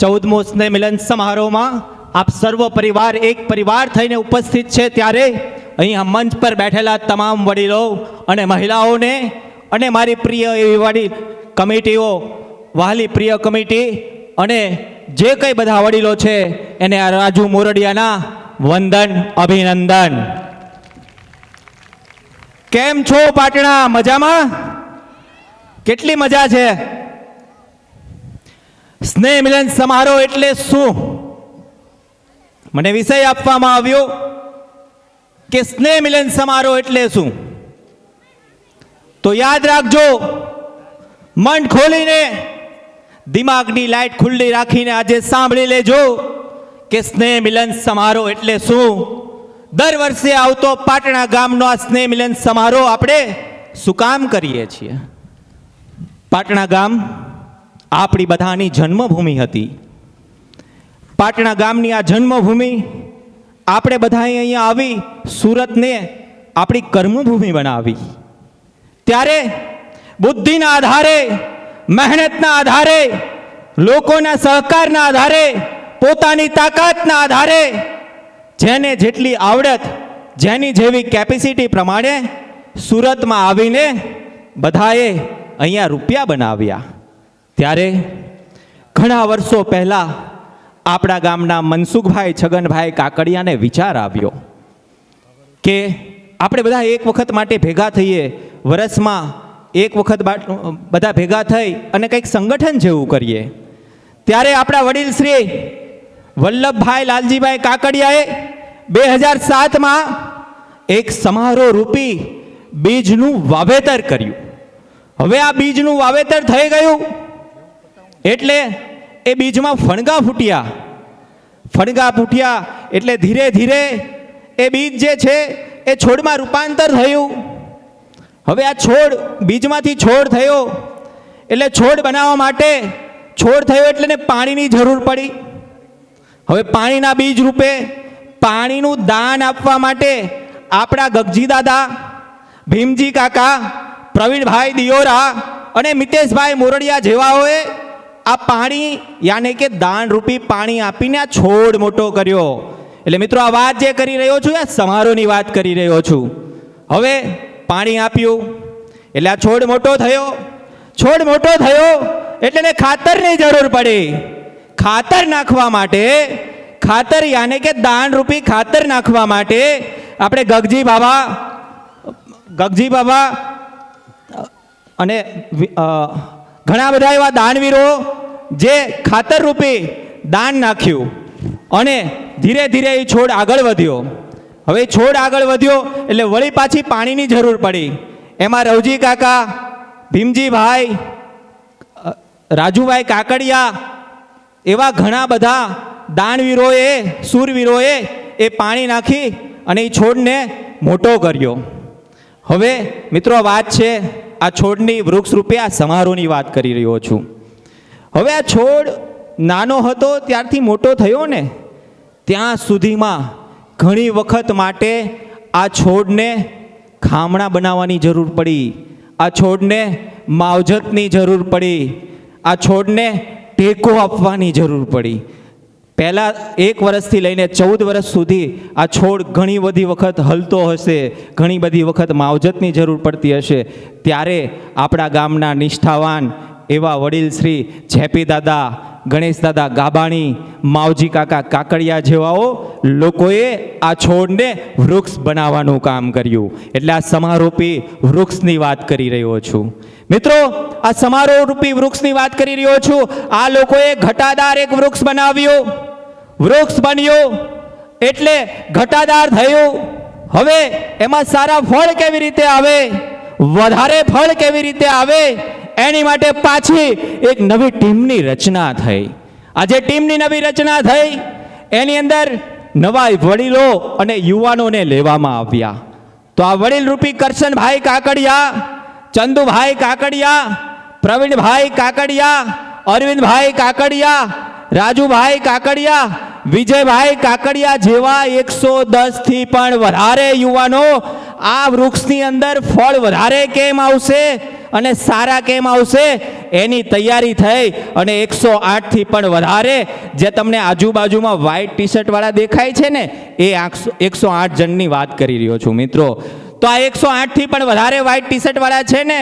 ચૌદમો સ્નેહ મિલન સમારોહમાં આપ સર્વ પરિવાર એક પરિવાર થઈને ઉપસ્થિત છે ત્યારે અહીંયા મંચ પર બેઠેલા તમામ વડીલો અને મહિલાઓને અને મારી પ્રિય એવી વડીલ કમિટીઓ વહાલી પ્રિય કમિટી અને જે કંઈ બધા વડીલો છે એને આ રાજુ મોરડિયાના વંદન, અભિનંદન. કેમ છો પાટણા? મજામાં? કેટલી મજા છે? સ્નેહ મિલન સમારોહ એટલે શું? મને વિષય આપવામાં આવ્યો કે સ્નેહ મિલન સમારોહ એટલે શું? તો યાદ રાખજો મન ખોલીને દિમાગની લાઈટ ખુલ્લી રાખીને આજે સાંભળી લેજો કે સ્નેહ મિલન સમારોહ એટલે શું? દર વર્ષે આવતો પાટણા ગામનો આ સ્નેહ મિલન સમારોહ આપણે શું કામ કરીએ છીએ? પાટણા ગામ આપણી બધાની જન્મભૂમિ હતી. પાટણા ગામની આ જન્મભૂમિ, આપણે બધા અહીંયા આવી સુરતને આપણી કર્મભૂમિ બનાવી. ત્યારે બુદ્ધિના આધારે, મહેનતના આધારે, લોકોના સહકારના આધારે, પોતાની તાકાતના આધારે, જેને જેટલી આવડત, જેની જેવી કેપેસિટી પ્રમાણે સુરતમાં આવીને બધાએ અહીંયા રૂપિયા બનાવ્યા. ત્યારે ઘણા વર્ષો પહેલાં આપણા ગામના મનસુખભાઈ છગનભાઈ કાકડિયાને વિચાર આવ્યો કે આપણે બધા એક વખત માટે ભેગા થઈએ વર્ષમાં એક વખત બધા ભેગા થઈ અને કંઈક સંગઠન જેવું કરીએ. ત્યારે આપણા વડીલ શ્રી વલ્લભભાઈ લાલજીભાઈ કાકડિયાએ બે હજાર સાતમાં એક સમારોહ રૂપી બીજનું વાવેતર કર્યું. હવે આ બીજનું વાવેતર થઈ ગયું. એટલે એ બીજમાં ફણગા ફૂટ્યા. ફણગા ફૂટ્યા એટલે ધીરે ધીરે એ બીજ જે છે એ છોડમાં રૂપાંતર થયું. હવે આ છોડ બીજમાંથી છોડ થયો. એટલે છોડ બનાવવા માટે છોડ થયો એટલે એને પાણીની જરૂર પડી. હવે પાણીના બીજ રૂપે પાણીનું દાન આપવા માટે આપણા ગગજી દાદા, ભીમજી કાકા, પ્રવીણભાઈ દિયોરા અને મિતેશભાઈ મોરડિયા જેવાઓએ આ પાણી યાને કે દાન રૂપી પાણી આપીને આ છોડ મોટો કર્યો. એટલે મિત્રો આ વાત જે કરી રહ્યો છું એ સમારોહની વાત કરી રહ્યો છું. હવે પાણી આપ્યું, એટલે આ છોડ મોટો થયો. છોડ મોટો થયો એટલે એને ખાતરની જરૂર પડી. ખાતર નાખવા માટે, ખાતર યાને કે દાન રૂપી ખાતર નાખવા માટે આપણે ગગજી બાબા ગગજી બાબા અને ઘણા બધા એવા દાનવીરો જે ખાતર રૂપી દાન નાખ્યું અને ધીરે ધીરે એ છોડ આગળ વધ્યો. હવે છોડ આગળ વધ્યો એટલે વળી પાછી પાણીની જરૂર પડી. એમાં રવજી કાકા, ભીમજીભાઈ રાજુભાઈ કાકડિયા એવા ઘણા બધા દાનવીરોએ, સૂરવીરોએ એ પાણી નાખી અને એ છોડને મોટો કર્યો. હવે મિત્રો વાત છે. આ છોડની વૃક્ષ રૂપે આ સમારોહની વાત કરી રહ્યો છું. હવે આ છોડ નાનો હતો, ત્યારથી મોટો થયો ને, ત્યાં સુધીમાં ઘણી વખત માટે આ છોડને ખામણા બનાવવાની જરૂર પડી, આ છોડને માવજતની જરૂર પડી, આ છોડને ટેકો આપવાની જરૂર પડી. પહેલાં એક વર્ષથી લઈને ચૌદ વર્ષ સુધી આ છોડ ઘણી બધી વખત હલતો હશે, ઘણી બધી વખત માવજતની જરૂર પડતી હશે. ત્યારે આપણા ગામના નિષ્ઠાવાન એવા વડીલ શ્રી જેપી દાદા, ગણેશ દાદા ગાબાણી, માવજી કાકા કાકડિયા જેવાઓ લોકોએ આ છોડને વૃક્ષ બનાવવાનું કામ કર્યું. એટલે આ સમારોપી વૃક્ષની વાત કરી રહ્યો છું. મિત્રો, આ સમારોહરૂપી વૃક્ષની વાત કરી રહ્યો છું. આ લોકોએ ઘટાદાર એક વૃક્ષ બનાવ્યું. વૃક્ષ બન્યું. એટલે ઘટાદાર થયું. હવે એમાં સારા ફળ કેવી રીતે આવે? વધારે ફળ કેવી રીતે આવે? એની માટે પાછી એક નવી ટીમની રચના થઈ. આજે ટીમની નવી રચના થઈ. એની અંદર નવા વડીલો અને યુવાનોને લેવામાં આવ્યા. તો આ વડીલ રૂપી કરશનભાઈ કાકડિયા, ચંદુભાઈ કાકડિયા, પ્રવીણભાઈ કાકડિયા, અરવિંદભાઈ કાકડિયા, રાજુભાઈ કાકડિયા, વિજયભાઈ કાકડિયા જેવા એકસો દસથી પણ વધારે યુવાનો આ વૃક્ષની અંદર ફળ વધારે કેમ આવશે? અને સારા કેમ આવશે? એની તૈયારી થઈ અને એકસો આઠથી પણ વધારે જે તમને આજુબાજુમાં વ્હાઇટ ટી શર્ટવાળા દેખાય છે ને, એ એકસો આઠ જણની વાત કરી રહ્યો છું મિત્રો. તો આ એકસો આઠથી પણ વધારે વ્હાઇટ ટી શર્ટવાળા છે ને,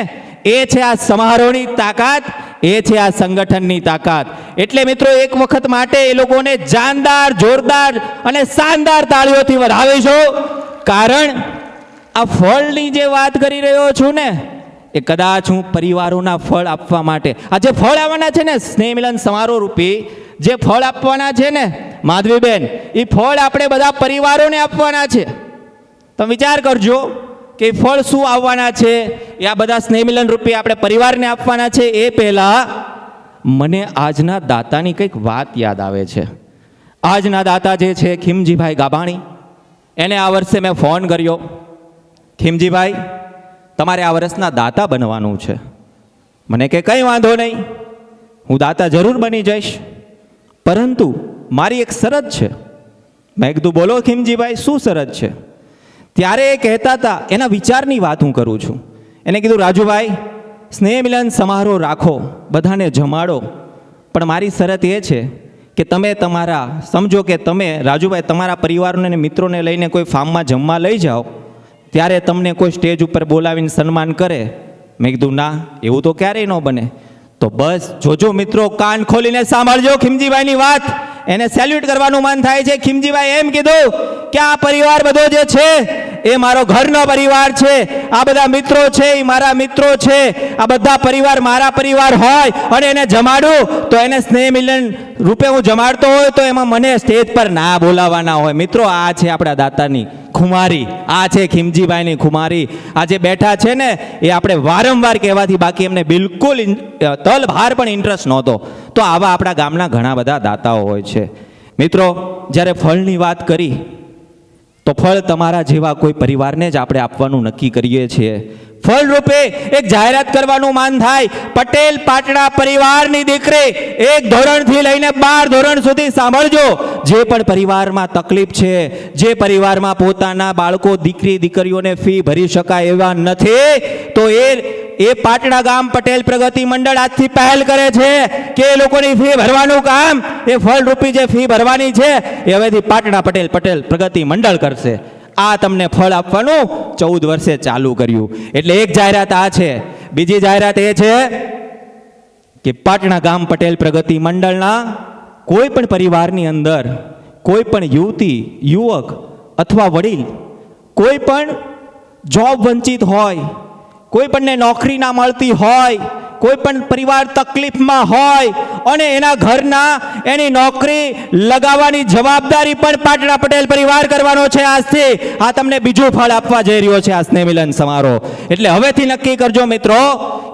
એ છે આ સમારોહની તાકાત, એ છે આ સંગઠનની તાકાત. એટલે મિત્રો, એક વખત માટે એ લોકોને જાનદાર, જોરદાર અને શાનદાર તાળીઓથી વધાવીશું. કારણ, આ ફળની જે વાત કરી રહ્યો છું ને એ કદાચ હું પરિવારોના ફળ આપવા માટે. આ જે ફળ આવવાના છે ને સ્નેહ મિલન સમારોહ રૂપી, જે ફળ આપવાના છે ને, માધવીબેન એ ફળ આપણે બધા પરિવારોને આપવાના છે. તમે વિચાર કરજો કે ફળ શું આવવાના છે? એ આ બધા સ્નેહ મિલન રૂપી આપણે પરિવારને આપવાના છે. એ પહેલાં મને આજના દાતાની કંઈક વાત યાદ આવે છે. આજના દાતા જે છે, ખીમજીભાઈ ગાભાણી એને આ વર્ષે મેં ફોન કર્યો. ખીમજીભાઈ તમારે આ વર્ષના દાતા બનવાનું છે. મને કે કંઈ વાંધો નહીં. હું દાતા જરૂર બની જઈશ. પરંતુ મારી એક શરત છે. મેં કીધું, બોલો ખીમજીભાઈ, શું શરત છે? ત્યારે એ કહેતા હતા, એના વિચારની વાત હું કરું છું. એને કીધું, રાજુભાઈ, સ્નેહ મિલન સમારોહ રાખો, બધાને જમાડો. પણ મારી શરત એ છે કે તમે તમારા, સમજો કે તમે રાજુભાઈ, તમારા પરિવારને મિત્રોને લઈને કોઈ ફાર્મમાં જમવા લઈ જાઓ. ત્યારે તમને કોઈ સ્ટેજ ઉપર બોલાવીને સન્માન કરે? મેં કીધું, ના, એવું તો ક્યારેય ન બને. તો બસ, જોજો મિત્રો, કાન ખોલીને સાંભળજો ખીમજીભાઈની વાત. એને સેલ્યુટ કરવાનું મન થાય છે. ખીમજીભાઈ એમ કીધું કે આ પરિવાર બધો જે છે, એ મારો ઘરનો પરિવાર છે. આ બધા મિત્રો છે, એ મારા મિત્રો છે. આ બધા પરિવાર મારા પરિવાર હોય અને એને જમાડું, તો એને સ્નેહ મિલન રૂપે હું જમાડતો હોય તો એમાં મને સ્ટેજ પર ના બોલાવવાના હોય. મિત્રો, આ છે આપણા દાતાની ખુમારી. આ છે ખીમજીભાઈની ખુમારી. આ જે બેઠા છે ને, એ આપણે વારંવાર કહેવાથી બાકી એમને બિલકુલ તલભાર તલ ભાર પણ ઇન્ટરેસ્ટ નહોતો. તો આવા આપણા ગામના ઘણા બધા દાતાઓ હોય છે. મિત્રો, જ્યારે ફળની વાત કરી, તો ફળ તમારા જેવા કોઈ પરિવારને જ આપણે આપવાનું નક્કી કરીએ છીએ. ફળ રૂપે એક જાહેરાત કરવાનું માન થાય. પટેલ પાટડા પરિવારની દીકરી, એક ધોરણથી લઈને બાર ધોરણ સુધી સાંભળજો. જે પણ પરિવારમાં તકલીફ છે, જે પરિવારમાં પોતાના બાળકો, દીકરી, દીકરીઓને ફી ભરી શકાય એવા નથી, તો એ એ પાટડા ગામ પટેલ પ્રગતિ મંડળ આજથી પહેલ કરે છે કે એ લોકોની ફી ભરવાનું કામ, એ ફળરૂપી જે ફી ભરવાની છે, એ હવેથી પાટડા પટેલ પટેલ પ્રગતિ મંડળ કરશે. આ તમને ફળ આપવાનું ચૌદ વર્ષે ચાલુ કર્યું. એટલે એક જાહેરાત આ છે. બીજી જાહેરાત એ છે કે પાટણા ગામ પટેલ પ્રગતિ મંડળના કોઈ પણ પરિવારની અંદર કોઈ પણ યુવતી, યુવક અથવા વડીલ કોઈ પણ જોબ વંચિત હોય, કોઈ પણને નોકરી ના મળતી હોય કોઈ પણ પરિવાર તકલીફમાં હોય અને એના ઘરના એની નોકરી લગાવવાની જવાબદારી પણ પાટણા પટેલ પરિવાર કરવાનો છે આજથી. આ તમને બીજું ફળ આપવા જઈ રહ્યો છે આ સ્નેહ મિલન સમારોહ. એટલે હવેથી નક્કી કરજો મિત્રો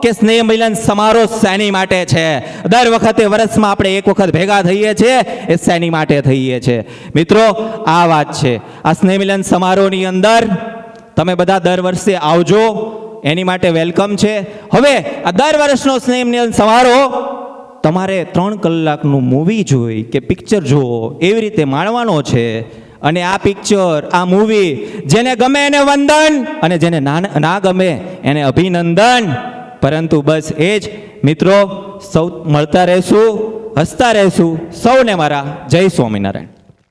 કે સ્નેહ મિલન સમારોહ શેની માટે છે? દર વખતે વર્ષમાં આપણે એક વખત ભેગા થઈએ છીએ, એ શેની માટે થઈએ છીએ મિત્રો, આ વાત છે. આ સ્નેહ મિલન સમારોહની અંદર તમે બધા દર વર્ષે આવજો. એની માટે વેલકમ છે. હવે આ દર વર્ષનો સ્નેહ મિલન સમારોહ તમારે ત્રણ કલાકનું મૂવી જોઈ કે પિક્ચર જુઓ, એવી રીતે માણવાનો છે. અને આ પિક્ચર આ મૂવી જેને ગમે એને વંદન અને જેને ના ગમે એને અભિનંદન. પરંતુ બસ એ જ, મિત્રો, સૌ મળતા રહેશું, હસતા રહેશું. સૌને મારા જય સ્વામિનારાયણ.